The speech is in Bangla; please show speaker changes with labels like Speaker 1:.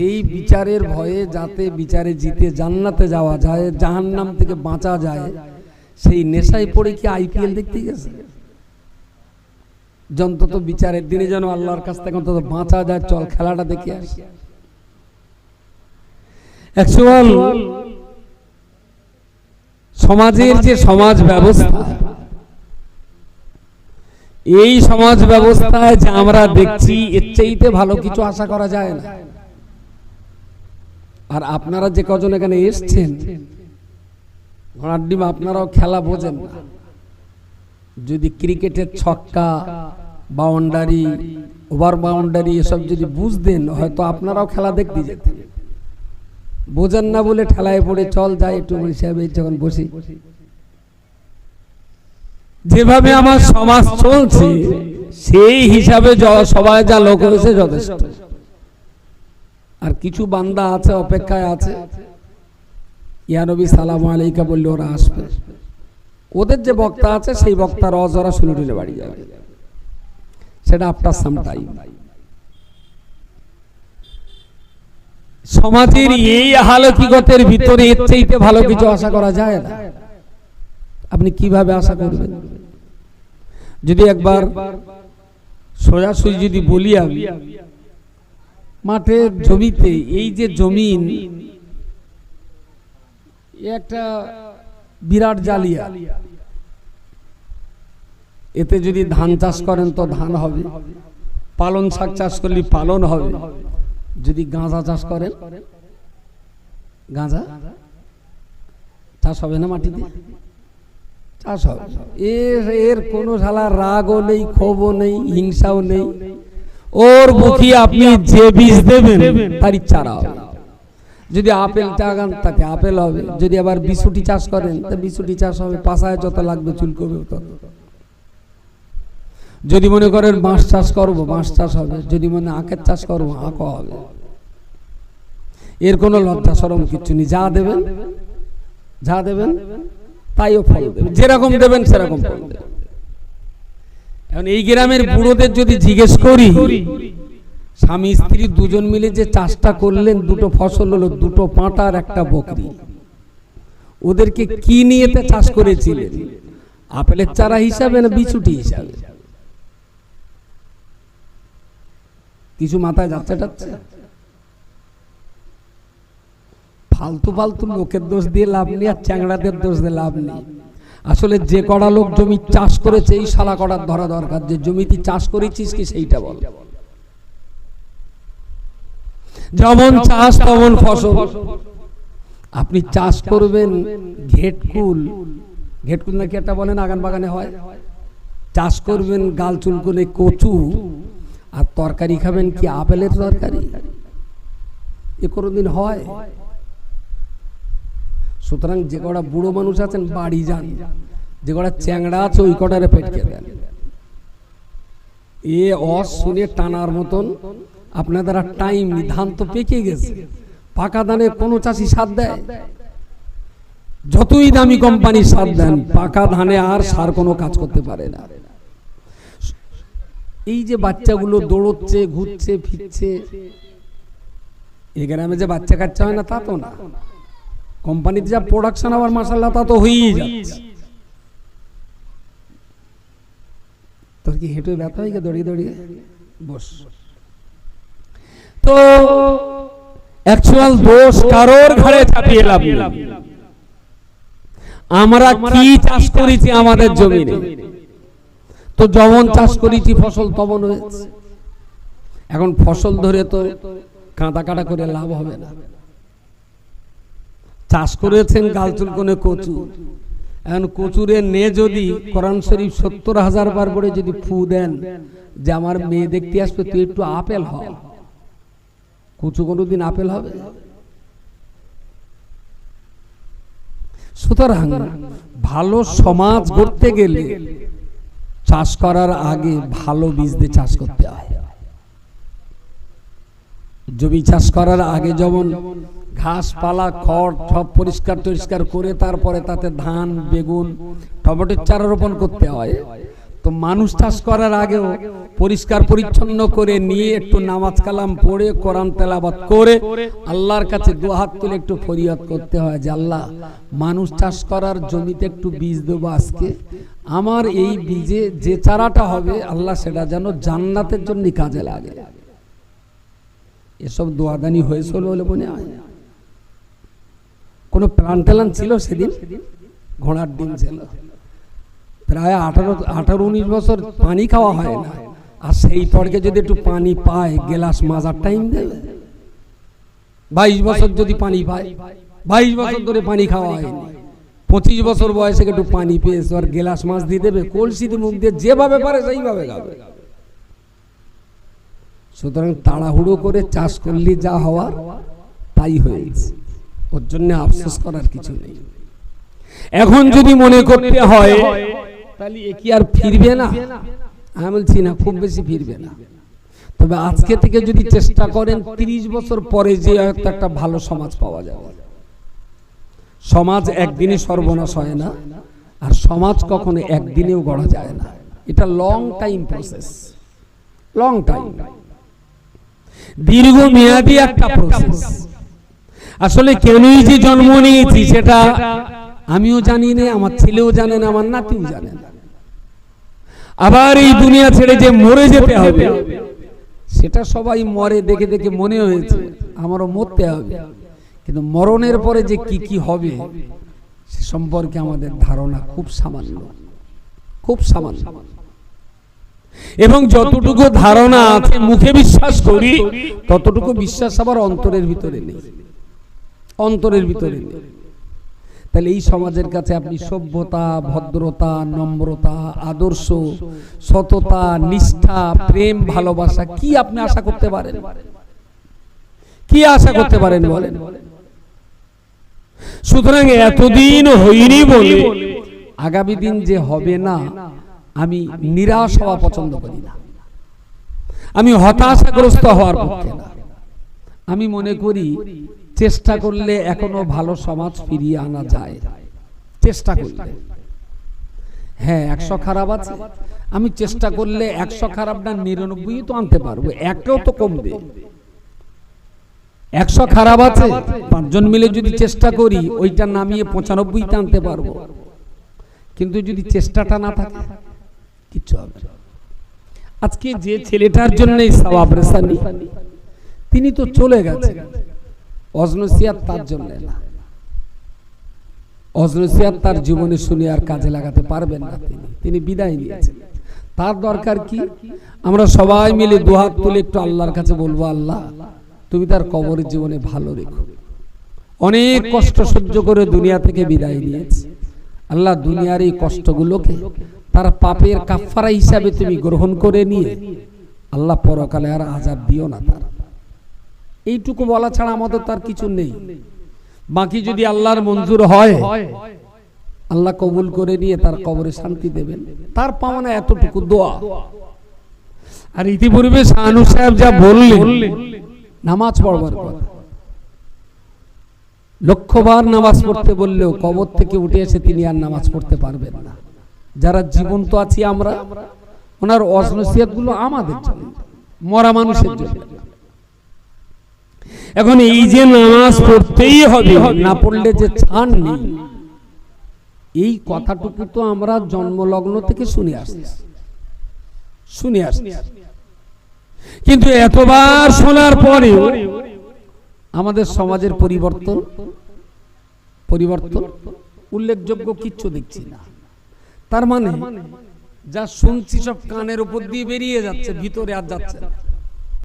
Speaker 1: সেই বিচারের ভয়ে যাতে বিচারে জিতে, জান্নাতে যাওয়া যায়, জাহান্নাম থেকে বাঁচা যায়, সেই নেশায় পড়ে কি আইপিএল দেখতে গেছে? যে অন্তত বিচারের দিনে যেন আল্লাহর কাছ থেকে অন্তত বাঁচা যায়, চল খেলাটা দেখে আসি। সমাজের যে সমাজ ব্যবস্থা, এই সমাজ ব্যবস্থায় যে আমরা দেখছি, এর চাইতে ভালো কিছু আশা করা যায় না। আর আপনারা যে কজন এখানে এসছেন, ঘোড়ার ডিম আপনারাও খেলা বোঝেন যদি ক্রিকেটের ছক্কা, বাউন্ডারি, ওভার বাউন্ডারি এসব যদি বুঝতেন, হয়তো আপনারাও খেলা দেখতে যেতেন। বোঝেন না বলে ঠেলায় পড়ে চল যাই একটু যখন বসি। যেভাবে আমার সমাজ চলছে, সেই হিসাবে সবাই যা লোক হয়েছে যথেষ্ট। আর কিছু বান্দা আছে, অপেক্ষায় আছে। ইয়ানবী সালাম আলাইকা বললে ওরা আসবে। ওদের যে বক্তা আছে, সেই বক্তার অজরা শুনে টুলে বাড়ি যাবে। সেটা আফটার সাম টাইম। সমাজের এই হালকিগতের ভিতরে এর চাইতে ভালো কিছু আশা করা যায় না। আপনি কীভাবে আশা করবেন? যদি একবার সোজাসুজি যদি বলি আমি মাঠের জমিতে এই যে জমিন একটা বিরাট জালিয়া। এতে যদি ধান চাষ করেন তো ধান হবে। পালন শাক চাষ করলে পালন হবে। যদি গাঁজা চাষ করেন। গাঁজা? চাষ হবে না মাটিতে? চাষ হবে। এর এর কোনো শালা রাগও নেই ক্ষোভও নেই। হিংসাও নেই। ওর মুখে আপনি যে বীজ দেবেন তারই চারা হবে। যদি আপেল চাগান তাকে আপেল হবে। যদি আবার বিশুটি চাষ করেন তা বিশুটি চাষ হবে পাশায় যত লাগবে চুলকবে তত। যদি মনে করেন বাঁশ চাষ করব বাঁশ চাষ হবে। যদি মনে আখের চাষ করব আঁকও হবে। এর কোনো লজ্জা সরম কিচ্ছু নেই। যা দেবেন যা দেবেন তাইও ফল দেবেন। যেরকম দেবেন সেরকম ফল দেবেন। এখন এই গ্রামের বুড়োদের যদি জিজ্ঞেস করি, স্বামী স্ত্রী দুজন মিলে যে চাষটা করলেন, দুটো ফসল হলো দুটো পাঁটার একটা বকরি। ওদেরকে কি নিয়েতে চাষ করেছিলেন? আপেলের চারা হিসাবে না বিছুটি হিসাবে? কিছু মাথায় যাচ্ছে টাচ্ছে? ফালতু ফালতু লোকের দোষ দিয়ে লাভ নেই আর চ্যাংড়াদের দোষ দিয়ে লাভ নেই। আসলে যে কড়া লোক জমি চাষ করেছে, এই শালা কড়ার ধরা দরকার। যে জমিতে চাষ করেছিস কি সেইটা বল। যেমন চাষ, তেমন ফসল। আপনি চাষ করবেন ঘেটকুল ঘেটকুল নাকি একটা বলেন, আগান বাগানে হয়? চাষ করবেন গাল চুলকুলে কচু। আর তরকারি খাবেন কি আপেলের তরকারি? এ কোনোদিন হয়? সুতরাং যে কটা বুড়ো মানুষ আছেন, বাড়ি যান। যে কটা চ্যাংড়া আছে, ওই কটারে পেটকে দেন। এ অস শুনে টানার মতন আপনাদের আর টাইম ধান তো পেকে গেছে। পাকা ধানে কোনো চাষি সার দেয়? যতই দামি কোম্পানি সার দেন, পাকা ধানে আর সার কোনো কাজ করতে পারে না। এই যে বাচ্চাগুলো দৌড়চ্ছে, ঘুরছে, ফিরছে, এ গ্রামে যে বাচ্চা কাচ্চা হয় না, তা তো না। কোম্পানিতে যা প্রোডাকশন আবার মাসাল্লাহ তা তো হয়েই যাচ্ছে তোর কি হেঁটে ব্যথা হয়ে গেছে? দড়িয়ে দড়িয়ে বস। তো অ্যাকচুয়াল দোষ কারোর ঘরে চাপিয়ে লাভ আমরা কি চাষ করেছি আমাদের জমিনে? তো যেমন চাষ করেছি, ফসল তমন হয়েছে। এখন ফসল ধরে তো কাঁদা কাটা করে লাভ হবে না। চাষ করেছেন গালচুল কোনে কচু। এখন কচুরে নে যদি কোরআন শরীফ সত্তর হাজার বার করে যদি ফু দেন যে আমার মেয়ে দেখতে আসবে তুই একটু আপেল হ কচু কোনোদিন আপেল হবে? সুতরাং ভালো সমাজ গড়তে গেলে চাষ করার আগে ভালো বীজ দিয়ে চাষ করতে হয়। জমি চাষ করার আগে যেমন ঘাস পালা খড় সব পরিষ্কার টরিষ্কার করে তারপরে তাতে ধান, বেগুন, টমেটোর চারা রোপণ করতে হয়। তো মানুষ চাষ করার আগেও পরিষ্কার পরিচ্ছন্ন করে নিয়ে একটু নামাজ কালাম পড়ে, কোরআন তেলাবাদ করে আল্লাহর কাছে দু হাত তুলে একটু ফরিয়াদ করতে হয় যে, আল্লাহ, মানুষ চাষ করার জমিতে একটু বীজ দেবো আজকে। আমার এই বীজে যে চারাটা হবে, আল্লাহ সেটা যেন জান্নাতের জন্য কাজে লাগে। এসব দোয়াদানি হয়েছিল বলে মনে হয়। কোনো প্লান টেলান ছিল সেদিন? ঘোড়ার ডিম ছিল। প্রায় আঠারো আঠারো, উনিশ বছর পানি খাওয়া হয় না। আর সেই পরকে যদি একটু পানি পায়, গেলাস মাজার টাইম দেবে বাইশ বছর যদি পানি পায়, বাইশ বছর ধরে পানি খাওয়া হয়নি। পঁচিশ বছর বয়সে একটু পানি পেয়েছে আর গেলাস মাছ দিয়ে দেবে কলসিতে মুখ দিয়ে যেভাবে পারে সেইভাবে খাবে। সুতরাং তাড়াহুড়ো করে চাষ করলে যা হওয়ার, তাই হয়েছে। ওর জন্য আফসোস করার কিছু নেই। এখন যদি মনে করতে হয়, তাহলে এ কি আর ফিরবে না? আমি বলছি না, খুব বেশি ফিরবে না। তবে আজকে থেকে যদি চেষ্টা করেন, তিরিশ বছর পরে যে একটা ভালো সমাজ পাওয়া যাবে। সমাজ একদিনে সর্বনাশ হয় না, আর সমাজ কখনো একদিনেও গড়া যায় না। এটা long time process long time দীর্ঘ মেয়াদি একটা প্রসেস আসলে কেনই যে জন্ম নিয়েছি সেটা আমিও জানি না আমার ছেলেও জানে না আমার নাতিও জানে না। আবার এই দুনিয়া ছেড়ে যে মরে যেতে হবে সেটা সবাই মরে দেখে দেখে মনে হয়েছে আমারও মরতে হবে। কিন্তু মরণের পরে যে কি কি হবে সে সম্পর্কে আমাদের ধারণা খুব সামান্য খুব সামান্য। এবং যতটুকু ধারণা আছে মুখে বিশ্বাস করি ততটুকু বিশ্বাস আবার অন্তরের ভিতরে নেই। অন্তরের ভিতরে। তাহলে এই সমাজের কাছে আপনি সভ্যতা, ভদ্রতা, নম্রতা, আদর্শ, সততা, নিষ্ঠা, প্রেম, ভালোবাসা কি আপনি আশা করতে পারেন? কি আশা করতে পারেন বলেন? সুতরাং এতদিন হইনি বলে আগামী দিন যে হবে না, আমি নিরাশ হওয়া পছন্দ করি না। আমি হতাশাগ্রস্ত হওয়ার পক্ষে না। আমি মনে করি চেষ্টা করলে এখনও ভালো সমাজ ফিরিয়ে আনা যায়। চেষ্টা করলে। হ্যাঁ একশো খারাপ আছে। আমি চেষ্টা করলে একশো খারাপ না নিরানব্বই তো আনতে পারব। একটাও তো কমবে। একশো খারাপ আছে। পাঁচজন মিলে যদি চেষ্টা করি ওইটা নামিয়ে পঁচানব্বইতে আনতে পারব। কিন্তু যদি চেষ্টাটা না থাকে কিচ্ছু হবে। আজকে যে ছেলেটার জন্য সবাব রেসানি তিনি তো চলে গেছেন। অজনসিয়াত তার জন্য না। অজনসিয়াত তার জীবনে শুনে আর কাজে লাগাতে পারবেন না তিনি। তিনি বিদায় নিয়েছেন। তার দরকার কি? আমরা সবাই মিলে দুহাত তুলে একটু আল্লাহর কাছে বলব, আল্লাহ, তুমি তার কবরের জীবনে ভালো রেখো। অনেক কষ্ট সহ্য করে দুনিয়া থেকে বিদায় নিয়েছে। আল্লাহ দুনিয়ার এই কষ্টগুলোকে তার পাপের কাফারা হিসাবে তুমি গ্রহণ করে নিয়ে আল্লাহ পরকালে আর আজাব দিও না তার। এইটুকু বলা ছাড়া আমাদের তার কিছু নেই। বাকি যদি আল্লাহর মঞ্জুর হয়, আল্লাহ কবুল করে নিয়ে তার কবরে শান্তি দেবেন। তার পাওনা এতটুকু দোয়া। আর ইতিপূর্বে শাহানু সাহেব যা বললেন, নামাজ পড়বার কথা। লক্ষ্যবার নামাজ পড়তে বললেও কবর থেকে উঠে এসে তিনি আর নামাজ পড়তে পারবেন না। যারা জীবন্ত আছি আমরা, ওনার অসনসিয়াতগুলো আমাদের জন্য, মরা মানুষের জন্য। এখন এই যে নামাজ পড়তেই হবে না পড়লে যে ছাড় নেই। এই কথাটুকু তো আমরা জন্মলগ্ন থেকে শুনে আসছি। শুনে আসছি। কিন্তু এতবার শোনার পরেও আমাদের সমাজের পরিবর্তন পরিবর্তন উল্লেখযোগ্য কিচ্ছু দেখছি না। তার মানে যা শুনছি সব কানের উপর দিয়ে বেরিয়ে যাচ্ছে ভিতরে আর যাচ্ছে না।